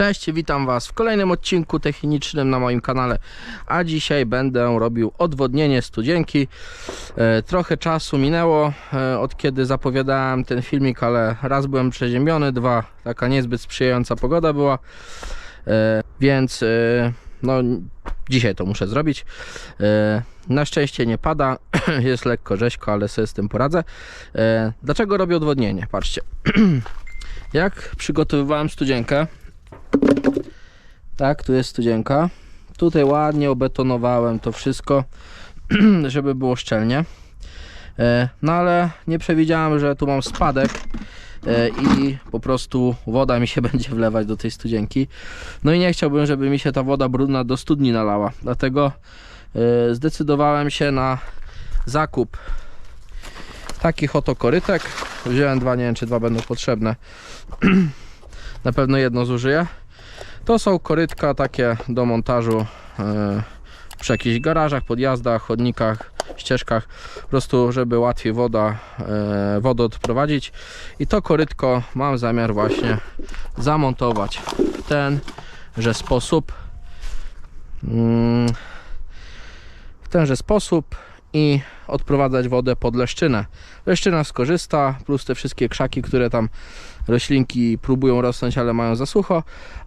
Cześć, witam Was w kolejnym odcinku technicznym na moim kanale, a dzisiaj będę robił odwodnienie studzienki. E, trochę czasu minęło e, od kiedy zapowiadałem ten filmik, ale raz byłem przeziębiony, dwa taka niezbyt sprzyjająca pogoda była, e, więc no dzisiaj to muszę zrobić. Na szczęście nie pada, jest lekko rzeźko, ale sobie z tym poradzę. Dlaczego robię odwodnienie? Patrzcie. Jak przygotowywałem studzienkę, tak, tu jest studzienka. Tutaj ładnie obetonowałem to wszystko, żeby było szczelnie. E, No ale nie przewidziałem, że tu mam spadek e, i po prostu woda mi się będzie wlewać do tej studzienki. No i nie chciałbym, żeby mi się ta woda brudna do studni nalała. Dlatego e, zdecydowałem się na zakup takich oto korytek. Wziąłem dwa, nie wiem czy dwa będą potrzebne. Na pewno jedno zużyję. To są korytka takie do montażu e, przy jakichś garażach, podjazdach, chodnikach, ścieżkach, po prostu żeby łatwiej woda, e, wodę odprowadzić. I to korytko mam zamiar właśnie zamontować w tenże sposób. Mm, w tenże sposób i odprowadzać wodę pod leszczynę. Leszczyna skorzysta, plus te wszystkie krzaki, które tam roślinki próbują rosnąć, ale mają za sucho,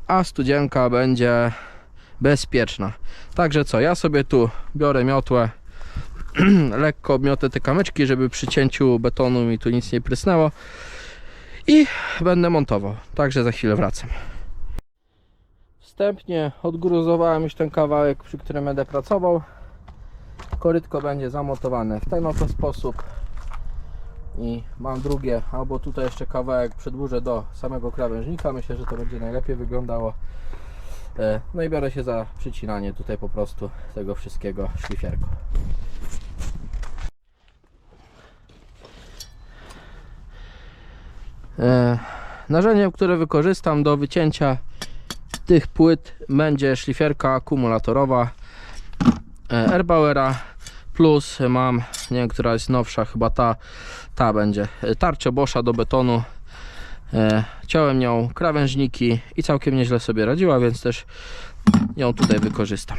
a studzienka będzie bezpieczna. Także co, ja sobie tu biorę miotłę, lekko obmiotę te kamyczki, żeby przy cięciu betonu mi tu nic nie prysnęło i będę montował. Także za chwilę wracam. Wstępnie odgruzowałem już ten kawałek, przy którym będę pracował. Korytko będzie zamontowane w ten oto sposób i mam drugie, albo tutaj jeszcze kawałek przedłużę do samego krawężnika. Myślę, że to będzie najlepiej wyglądało. E, No i biorę się za przycinanie tutaj po prostu tego wszystkiego szlifierką. E, Narzędziem, które wykorzystam do wycięcia tych płyt będzie szlifierka akumulatorowa e, Erbauera plus mam, nie wiem, która jest nowsza, chyba ta, ta będzie, tarczę Boscha do betonu. E, ciąłem nią krawężniki i całkiem nieźle sobie radziła, więc też ją tutaj wykorzystam.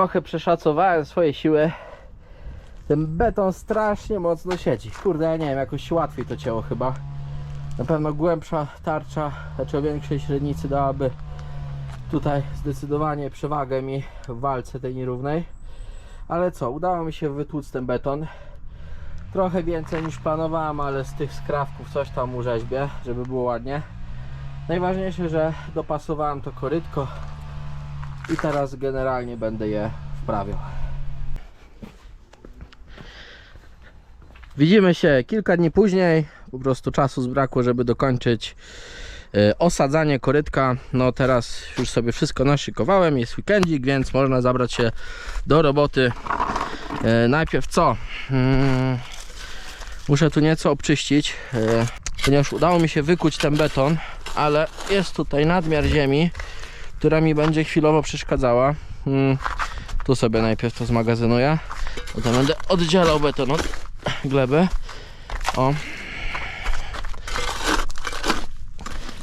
Trochę przeszacowałem swoje siły. Ten beton strasznie mocno siedzi. Kurde, ja nie wiem, jakoś łatwiej to ciało chyba. Na pewno głębsza tarcza, znaczy o większej średnicy dałaby tutaj zdecydowanie przewagę mi w walce tej nierównej. Ale co, udało mi się wytłuc ten beton. Trochę więcej niż planowałem, ale z tych skrawków coś tam urzeźbię, żeby było ładnie. Najważniejsze, że dopasowałem to korytko i teraz generalnie będę je wprawiał. Widzimy się kilka dni później. Po prostu czasu zbrakło, żeby dokończyć e, osadzanie korytka. No teraz już sobie wszystko naszykowałem. Jest weekendzik, więc można zabrać się do roboty. E, Najpierw co? Mm, Muszę tu nieco obczyścić. E, ponieważ udało mi się wykuć ten beton, ale jest tutaj nadmiar ziemi, która mi będzie chwilowo przeszkadzała. Mm, tu sobie najpierw to zmagazynuję, potem będę oddzielał beton od gleby. O.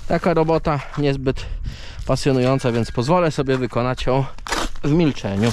Taka robota niezbyt pasjonująca, więc pozwolę sobie wykonać ją w milczeniu.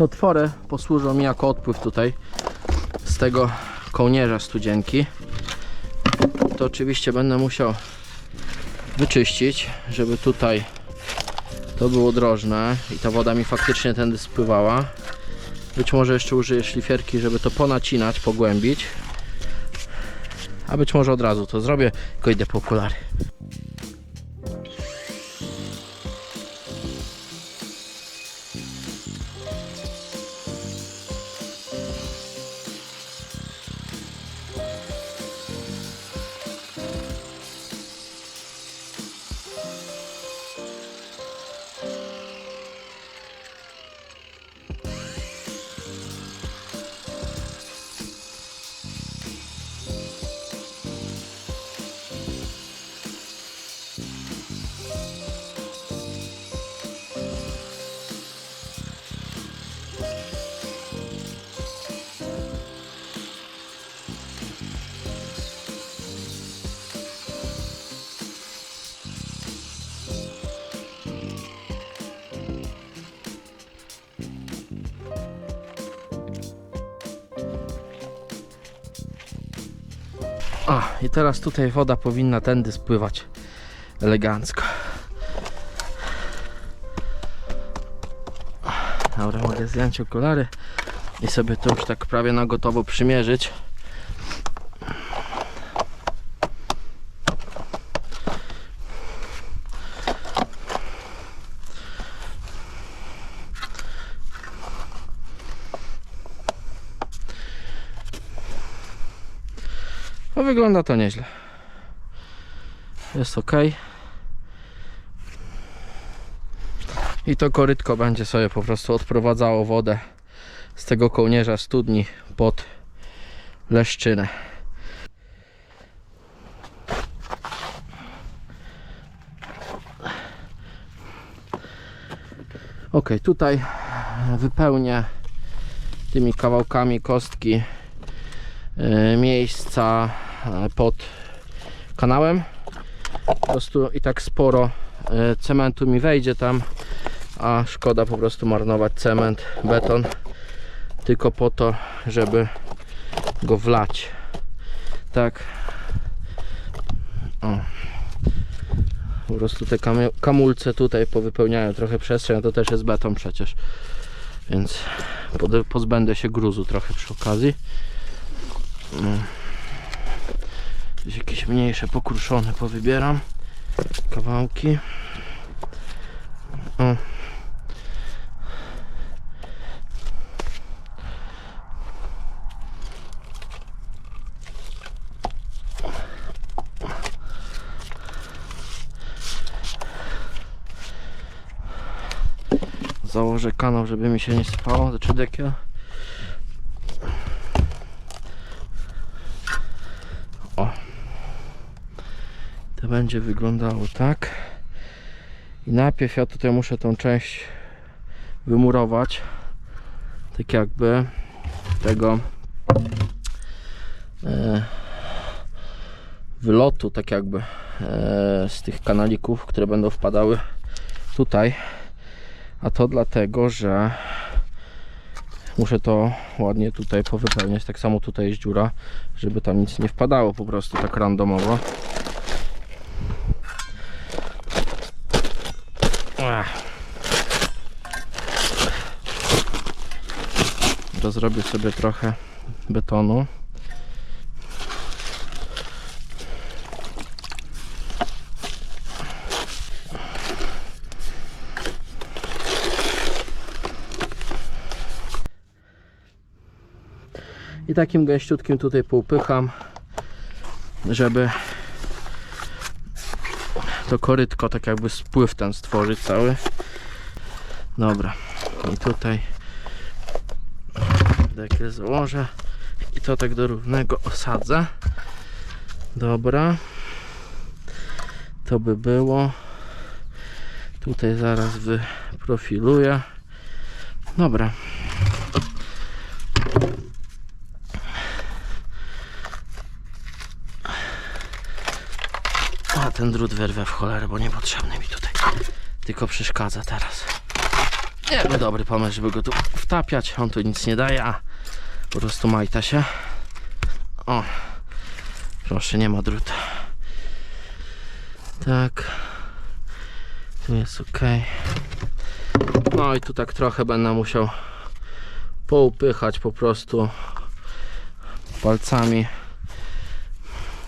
Te otwory posłużą mi jako odpływ tutaj z tego kołnierza studzienki. To oczywiście będę musiał wyczyścić, żeby tutaj to było drożne i ta woda mi faktycznie tędy spływała. Być może jeszcze użyję szlifierki, żeby to ponacinać, pogłębić. A być może od razu to zrobię, tylko idę po okulary. A, i teraz tutaj woda powinna tędy spływać elegancko. Dobra, mogę zdjąć okulary. i sobie to już tak prawie na gotowo przymierzyć. Wygląda to nieźle. Jest ok. I to korytko będzie sobie po prostu odprowadzało wodę z tego kołnierza studni pod leszczynę. Ok, tutaj wypełnię tymi kawałkami kostki e, miejsca pod kanałem. Po prostu i tak sporo e, cementu mi wejdzie tam, a szkoda po prostu marnować cement, beton tylko po to, żeby go wlać. Tak. O. Po prostu te kamulce tutaj powypełniają trochę przestrzeń, a to też jest beton przecież. Więc pozbędę się gruzu trochę przy okazji. No. Gdzieś jakieś mniejsze, pokruszone powybieram kawałki. O. Założę kanał, żeby mi się nie sypało, znaczy dekiel. Będzie wyglądało tak. I najpierw ja tutaj muszę tą część wymurować. Tak jakby tego e, wylotu, tak jakby e, z tych kanalików, które będą wpadały tutaj. A to dlatego, że muszę to ładnie tutaj powypełniać. Tak samo tutaj jest dziura, żeby tam nic nie wpadało po prostu tak randomowo. To zrobię sobie trochę betonu. I takim gęściutkim tutaj poupycham, żeby to korytko tak jakby spływ ten stworzyć cały. Dobra. I tutaj dekiel założę i to tak do równego osadzę. Dobra. To by było. Tutaj zaraz wyprofiluję. Dobra. A ten drut wyrwę w cholerę, bo niepotrzebny mi tutaj. Tylko przeszkadza teraz. Nie był dobry pomysł, żeby go tu wtapiać. On tu nic nie daje, a po prostu majta się. O, proszę, nie ma druta. Tak. Tu jest ok. No i tu tak trochę będę musiał poupychać po prostu palcami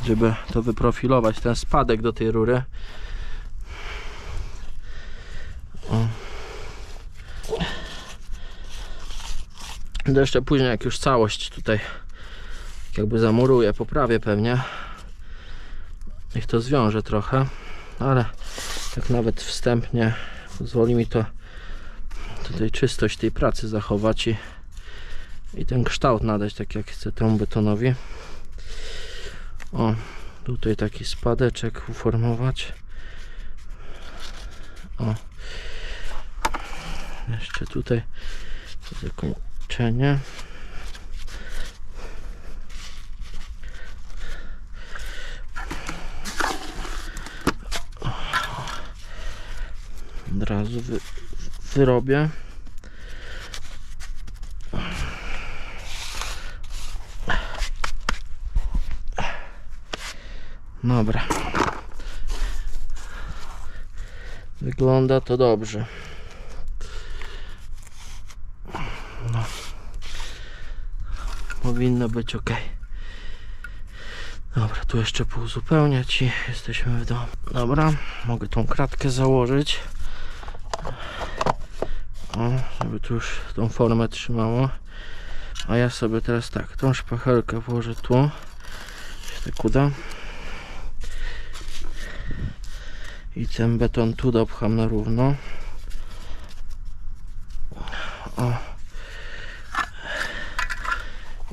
żeby to wyprofilować, ten spadek do tej rury. To jeszcze później, jak już całość tutaj jakby zamuruję, poprawię pewnie. Niech to zwiąże trochę, ale tak nawet wstępnie pozwoli mi to tutaj czystość tej pracy zachować i, i ten kształt nadać, tak jak chcę temu betonowi. O, tutaj taki spadeczek uformować. O. Jeszcze tutaj zakończenie. Od razu wy, wyrobię. Dobra. Wygląda to dobrze. Powinno być ok. Dobra, tu jeszcze pouzupełniać i jesteśmy w domu. Dobra, mogę tą kratkę założyć. O, żeby tu już tą formę trzymało. A ja sobie teraz tak, tą szpachelkę włożę tu. Się tak uda. I ten beton tu dopcham na równo. O.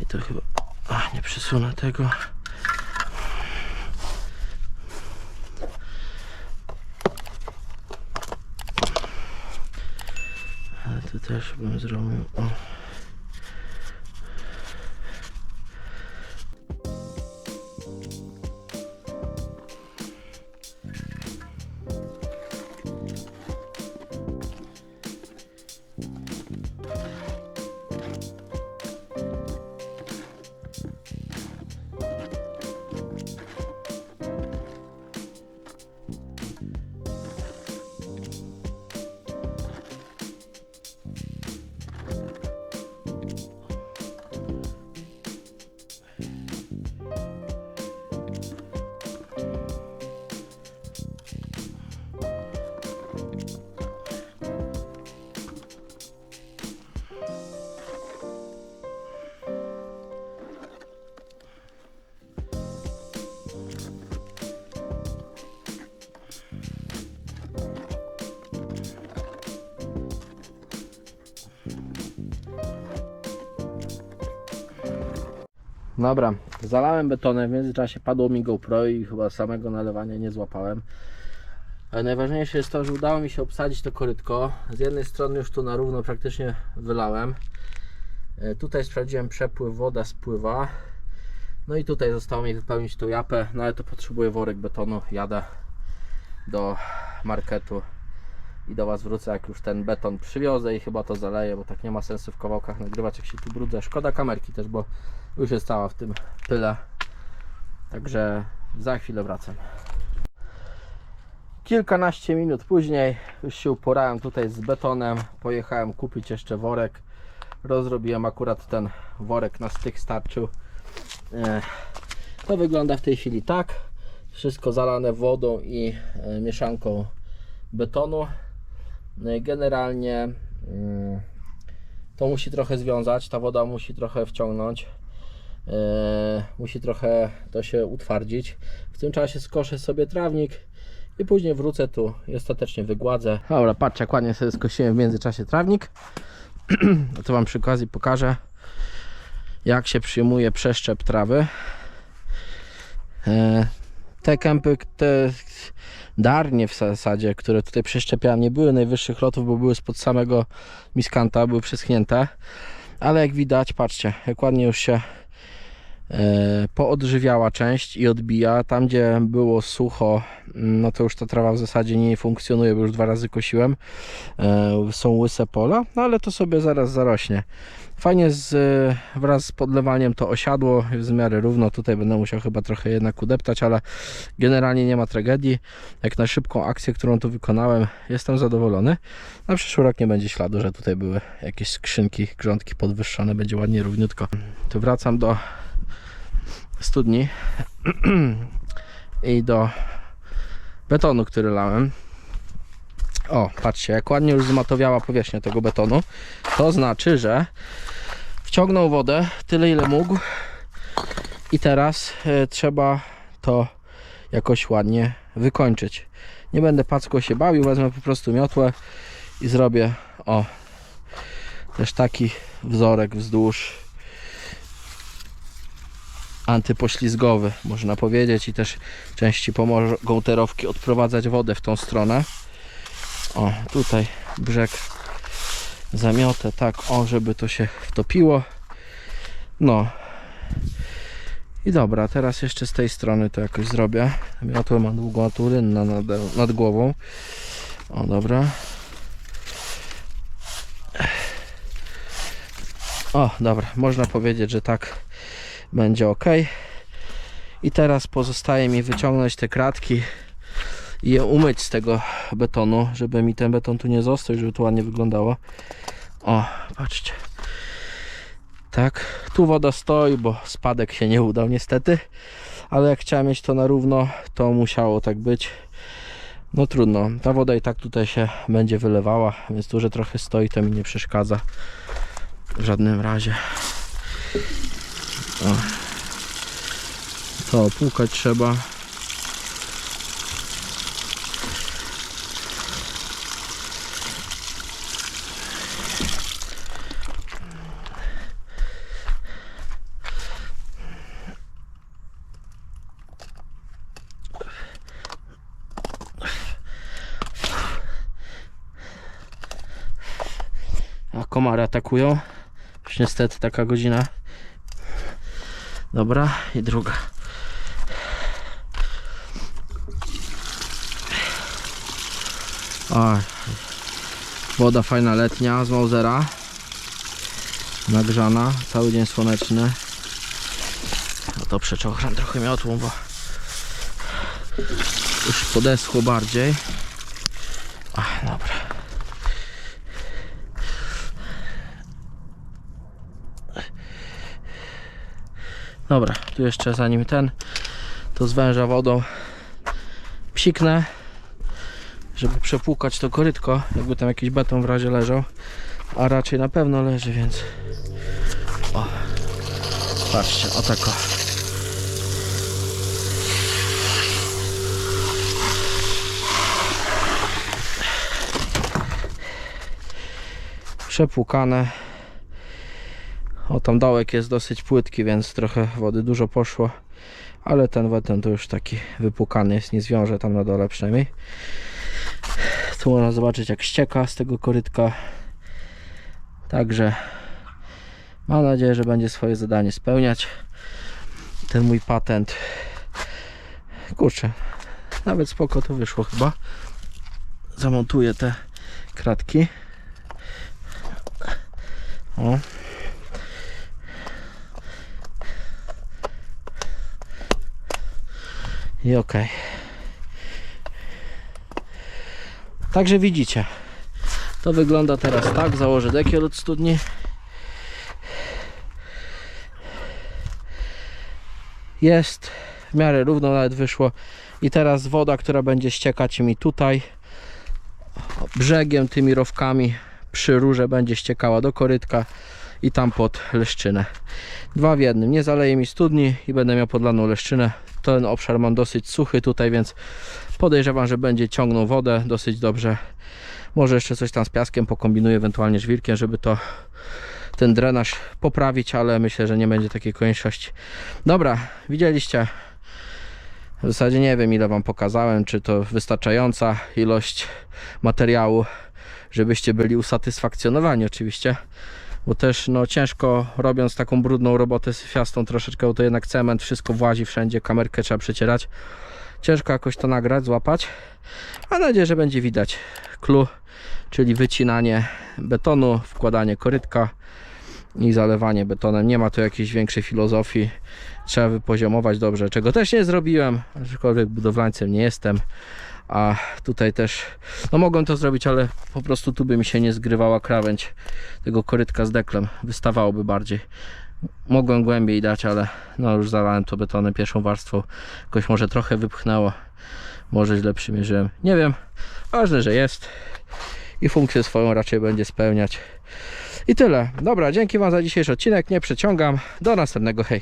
I to chyba... Przesunę tego. Ale to też bym zrobił. O. Dobra, zalałem betonem, w międzyczasie padło mi GoPro i chyba samego nalewania nie złapałem. Ale najważniejsze jest to, że udało mi się obsadzić to korytko. Z jednej strony już tu na równo praktycznie wylałem. E, Tutaj sprawdziłem przepływ, woda spływa. No i tutaj zostało mi wypełnić tą japę, no ale to potrzebuję worek betonu. Jadę do marketu i do Was wrócę, jak już ten beton przywiozę i chyba to zaleję, bo tak nie ma sensu w kawałkach nagrywać, jak się tu brudzę. Szkoda kamerki też, bo już jest cała w tym pyle. Także za chwilę wracam. Kilkanaście minut później już się uporałem tutaj z betonem. Pojechałem kupić jeszcze worek. Rozrobiłem akurat ten worek na styk starczył. E, To wygląda w tej chwili tak. Wszystko zalane wodą i e, mieszanką betonu. No generalnie mm, to musi trochę związać, ta woda musi trochę wciągnąć. E, musi trochę to się utwardzić. W tym czasie skoszę sobie trawnik i później wrócę tu i ostatecznie wygładzę. Dobra, patrzcie, jak ładnie sobie skosiłem w międzyczasie trawnik. To Wam przy okazji pokażę, jak się przyjmuje przeszczep trawy. E, te kępy, te darnie w zasadzie, które tutaj przeszczepiałem, nie były najwyższych lotów, bo były spod samego miskanta, były przeschnięte. Ale jak widać, patrzcie, jak ładnie już się poodżywiała część i odbija. Tam, gdzie było sucho, no to już ta trawa w zasadzie nie funkcjonuje, bo już dwa razy kosiłem. E, są łyse pola, no ale to sobie zaraz zarośnie. Fajnie z, wraz z podlewaniem to osiadło w miarę równo. Tutaj będę musiał chyba trochę jednak udeptać, ale generalnie nie ma tragedii. Jak na szybką akcję, którą tu wykonałem, jestem zadowolony. Na przyszły rok nie będzie śladu, że tutaj były jakieś skrzynki, grządki podwyższone. Będzie ładnie równiutko. Tu wracam do studni i do betonu, który lałem. O, patrzcie, jak ładnie już zmatowiała powierzchnia tego betonu. To znaczy, że wciągnął wodę tyle, ile mógł. I teraz e, trzeba to jakoś ładnie wykończyć. Nie będę packo się bawił, wezmę po prostu miotłę i zrobię o też taki wzorek wzdłuż antypoślizgowy, można powiedzieć, i też części pomogą terowki odprowadzać wodę w tą stronę. O, tutaj brzeg zamiotę tak, o, żeby to się wtopiło. No. I dobra, teraz jeszcze z tej strony to jakoś zrobię. Miotłę mam długą, a tu rynna nad, nad głową. O, dobra. O, dobra, można powiedzieć, że tak będzie ok. I teraz pozostaje mi wyciągnąć te kratki i je umyć z tego betonu, żeby mi ten beton tu nie został, żeby to ładnie wyglądało. O, patrzcie. Tak, tu woda stoi, bo spadek się nie udał niestety, ale jak chciałem mieć to na równo, to musiało tak być. No trudno, ta woda i tak tutaj się będzie wylewała, więc tu, że trochę stoi, to mi nie przeszkadza w żadnym razie. O. To opłukać trzeba. Komary atakują. Już niestety taka godzina. Dobra, i druga. O, woda fajna letnia z Mausera. Nagrzana, cały dzień słoneczny. No to przeczochram trochę miotłą, bo już podeschło bardziej. Ach, dobra. Dobra, tu jeszcze zanim ten, to zwęża wodą psiknę, żeby przepłukać to korytko, jakby tam jakiś beton w razie leżał, a raczej na pewno leży, więc o, patrzcie, o tako. Przepłukane. O, tam dołek jest dosyć płytki, więc trochę wody dużo poszło. Ale ten beton to już taki wypłukany jest, nie zwiąże tam na dole przynajmniej. Tu można zobaczyć jak ścieka z tego korytka. Także mam nadzieję, że będzie swoje zadanie spełniać. Ten mój patent. Kurczę, nawet spoko to wyszło chyba. Zamontuję te kratki. O. I ok. Także widzicie. To wygląda teraz tak. Założę dekiel od studni. Jest w miarę równo nawet wyszło. I teraz woda, która będzie ściekać mi tutaj brzegiem, tymi rowkami przy rurze będzie ściekała do korytka i tam pod leszczynę. Dwa w jednym. Nie zaleje mi studni i będę miał podlaną leszczynę. Ten obszar mam dosyć suchy tutaj, więc podejrzewam, że będzie ciągnął wodę dosyć dobrze. Może jeszcze coś tam z piaskiem pokombinuję, ewentualnie żwirkiem, żeby to ten drenaż poprawić, ale myślę, że nie będzie takiej konieczności. Dobra, widzieliście. W zasadzie nie wiem ile wam pokazałem, czy to wystarczająca ilość materiału, żebyście byli usatysfakcjonowani oczywiście bo też no ciężko robiąc taką brudną robotę z fiastą troszeczkę, to jednak cement, wszystko włazi wszędzie, kamerkę trzeba przecierać. Ciężko jakoś to nagrać, złapać. Mam nadzieję, że będzie widać clue, czyli wycinanie betonu, wkładanie korytka i zalewanie betonem. Nie ma tu jakiejś większej filozofii. Trzeba wypoziomować dobrze, czego też nie zrobiłem, aczkolwiek budowlańcem nie jestem. A tutaj też, no mogłem to zrobić, ale po prostu tu by mi się nie zgrywała krawędź tego korytka z deklem. Wystawałoby bardziej. Mogłem głębiej dać, ale no już zalałem to betonem pierwszą warstwą. Jakoś może trochę wypchnęło. Może źle przymierzyłem. Nie wiem. Ważne, że jest. I funkcję swoją raczej będzie spełniać. I tyle. Dobra, dzięki Wam za dzisiejszy odcinek. Nie przeciągam. Do następnego. Hej.